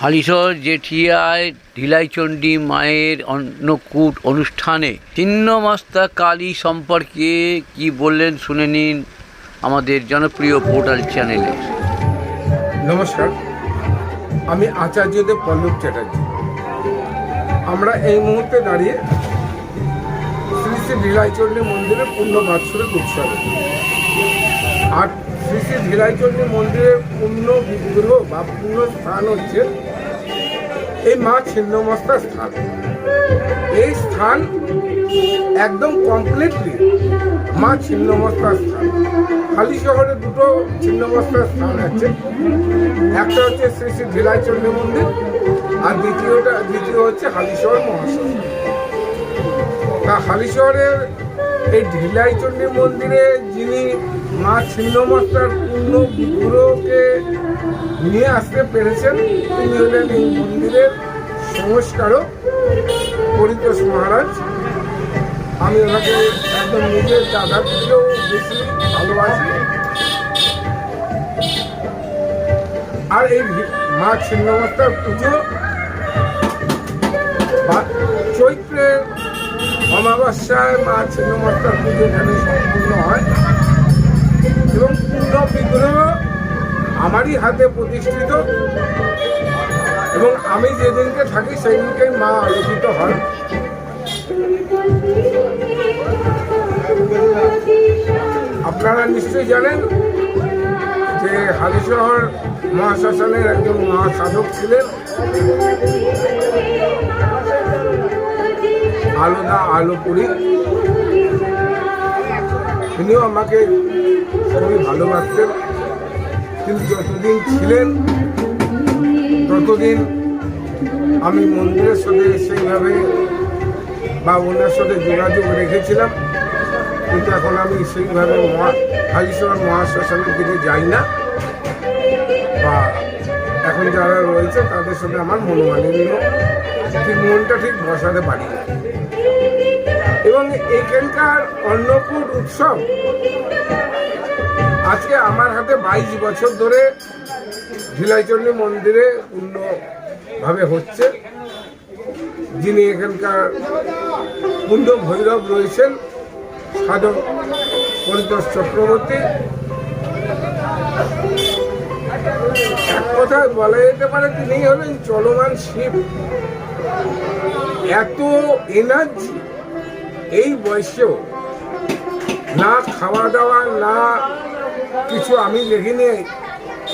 হালিশহর জেঠিয়ায় ঢিলাইচণ্ডী মায়ের অন্নকূট অনুষ্ঠানে ছিন্নমস্তা কালী সম্পর্কে কি বললেন শুনে নিন আমাদের জনপ্রিয় পোর্টাল চ্যানেলে। নমস্কার, আমি আচার্যদেব পল্লব চ্যাটার্জি। আমরা এই মুহূর্তে দাঁড়িয়ে শ্রী শ্রী ঢিলাইচণ্ডী মন্দিরের পূর্ণ বাৎসরিক উৎসবে। আর শ্রী শ্রী ঢিলাইচণ্ডী মন্দিরের পূর্ণ বিগ্রহ বা পূর্ণ স্থান হচ্ছে এই মা ছিন্নমস্তা স্থান। এই স্থান একদম কমপ্লিটলি মা ছিন্নমস্তা স্থান। খালি শহরে দুটো ছিন্নমস্তা স্থান আছে। একটা হচ্ছে শ্রী শ্রী ঢিলাইচণ্ডী মন্দির আর দ্বিতীয়টা, দ্বিতীয় হচ্ছে হালিশহর মহাশয় তা হালিশহরের এই ঢিলাইচণ্ডী মন্দিরে যিনি মা ছিন্নমস্তার পূর্ণ বিগ্রহকে নিয়ে আসতে পেরেছেন, তিনি হলেন এই মন্দিরের সংস্কারক পরিতোষ মহারাজ। আমি ওনাকে একদম নিজের দাদার থেকেও বেশি ভালোবাসি। আর এই মা ছিন্নমস্তার পুজো চৈত্রের অমাবস্যায় মা ছিন্নমস্তার পুজো এখানে সম্পূর্ণ হয়। এবং পূর্ণ বিগ্রহ আমারই হাতে প্রতিষ্ঠিত। এবং আমি যেদিনকে থাকি সেই সেদিনকে মা আলোচিত হয়। আপনারা নিশ্চয়ই জানেন যে হালিশহর মহাশাসনের একজন মহাসাধক ছিলেন। আলোদা আলোপুরি তিনিও আমাকে খুবই ভালোবাসতেন। কিন্তু যতদিন ছিলেন, ততদিন আমি মন্দিরের সাথে সেইভাবে বা ওনার সাথে যোগাযোগ রেখেছিলাম। কিন্তু এখন আমি সেইভাবে হালিশ্বর মহাশ্মশানের দিকে যাই না। বা এখন যারা রয়েছে, তাদের সাথে আমার মনোমালিন্য। ঠিক মনটা ঠিক বসাতে পারি না। এবং এখানকার অন্নকূট উৎসব আজকে আমার হাতে বাইশ বছর ধরে ঝিলাইচণ্ডী মন্দিরে পূর্ণভাবে হচ্ছে। যিনি এখানকার কুণ্ড ভৈরব রয়েছেন, সাধক পরিতোষ চক্রবর্তী। এক কথায় বলা যেতে পারে তিনি হলেন চলমান শিব। এত এনার্জি এই বয়সেও না খাওয়া দাওয়া না কিছু আমি দেখিনি।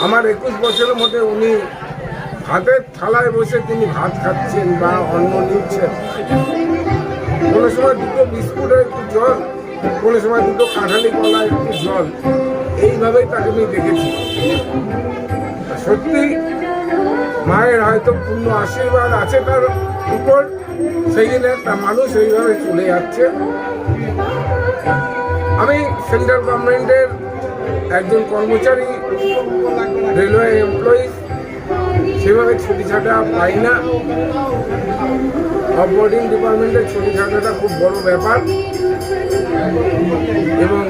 আমার একুশ বছরের মধ্যে উনি ভাতের থালায় বসে তিনি ভাত খাচ্ছেন বা অন্ন নিচ্ছেন। কোনো সময় দুটো বিস্কুটের একটু জল, কোনো সময় দুটো কাঁঠালি কলা একটু জল। এইভাবেই তাকে আমি দেখেছি। সত্যি মায়ের হয়তো পূর্ণ আশীর্বাদ আছে তার উপর সেই জন্য একটা মানুষ এইভাবে চলে যাচ্ছে। আমি সেন্ট্রাল গভর্নমেন্টের একজন কর্মচারী, রেলওয়ে এমপ্লয়ি, সেভাবে ছুটি ছাটা পাই না। অফবোর্ডিং ডিপার্টমেন্টের ছুটি ছাটাটা খুব বড় ব্যাপার। এবং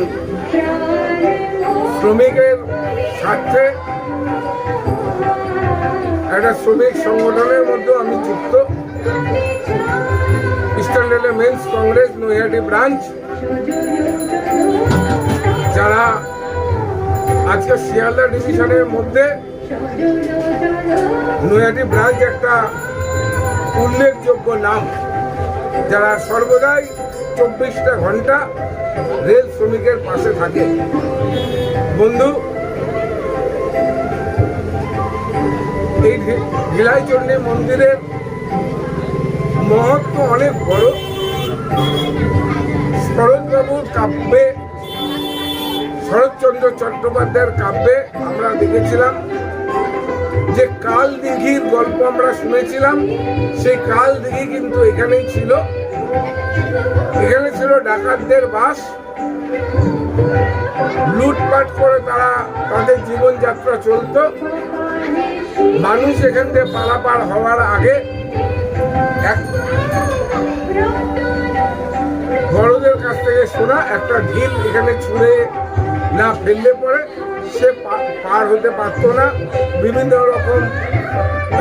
শ্রমিকের স্বার্থে একটা শ্রমিক সংগঠনের মধ্যে আমি যুক্ত। Eastern Railway men's Congress Naihati branch যারা আজকে শিয়ালদা ডিভিশনের মধ্যে নৈহাটি ব্রাঞ্চ একটা উল্লেখযোগ্য নাম। যারা সর্বদাই চব্বিশটা ঘণ্টা রেল শ্রমিকের পাশে থাকে। বন্ধু, এই ঢিলাইচণ্ডী মন্দিরের মহত্ব অনেক বড়। শরৎবাবুর কাব্যে, শরৎচন্দ্র চট্টোপাধ্যায়ের কাব্যে আমরা দেখেছিলাম যে কাল দিঘির গল্প আমরা শুনেছিলাম। সেই কাল দিঘি কিন্তু এখানেই ছিল। এখানে ছিল ডাকাতদের বাস। লুটপাট করে তারা তাদের জীবনযাত্রা চলতো। মানুষ এখান থেকে পারাপার হওয়ার আগে বড়দের কাছ থেকে শোনা একটা ঢিল এখানে ছুঁড়ে না ফেললে পরে সে পার হতে পারত না। বিভিন্ন রকম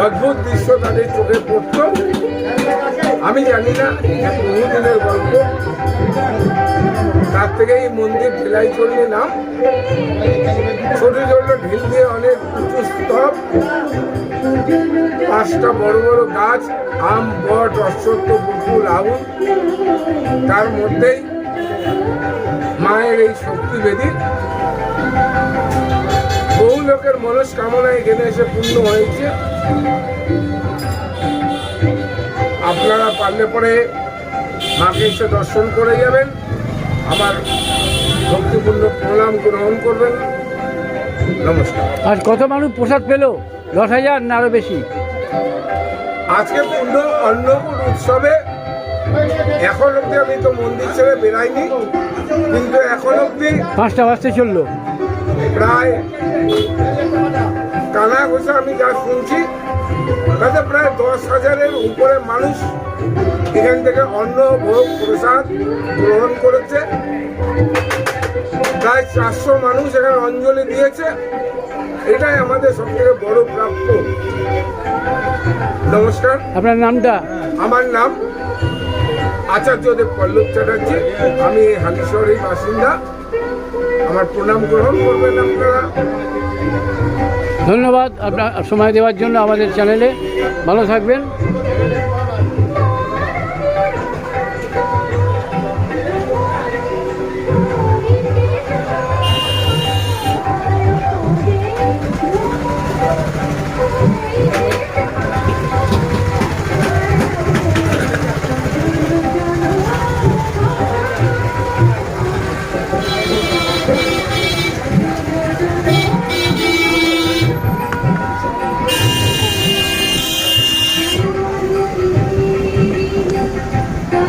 অদ্ভুত দৃশ্য তাদের চোখে পড়ত। আমি জানি না বহুদিনের গল্প। তার থেকে এই মন্দির ঢিলাই চললে নাম। ছোট ছোট ঢিল দিয়ে অনেক উঁচু স্তব। পাঁচটা বড় বড় গাছ, আম, বট অশ্বত্থ বকুল আউল। তার মধ্যেই মায়ের এই শক্তি বেদী বহু লোকের মনস্কামনা এখানে এসে পূর্ণ হয়েছে। আপনারা পারলে পরে মাকে এসে দর্শন করে যাবেন। আমার ভক্তিপূর্ণ প্রণাম গ্রহণ করবেন। নমস্কার। আর কত মানুষ প্রসাদ পেল? দশ হাজার না আরও বেশি? আজকে পূর্ণ অন্নকূট উৎসবে এখন অব্দি আমি তো মন্দির ছেড়ে বেরাইনি কিন্তু এখন অব্দি পাঁচটা বাজতে চলল। প্রায় কানা ঘোষা আমি যা শুনছি তাতে প্রায় দশ হাজারের উপরে মানুষ এখান থেকে অন্ন ভোগ প্রসাদ গ্রহণ করেছে। প্রায় চারশো মানুষ এখানে অঞ্জলি দিয়েছে। এটাই আমাদের সব থেকে বড় প্রাপ্য। নমস্কার। আপনার নামটা? আমার নাম আচার্যদেব পল্লব চ্যাটার্জি। আমি এই হালিশহরের বাসিন্দা। আমার প্রণাম গ্রহণ করবেন আপনারা। ধন্যবাদ আপনার সময় দেওয়ার জন্য আমাদের চ্যানেলে। ভালো থাকবেন।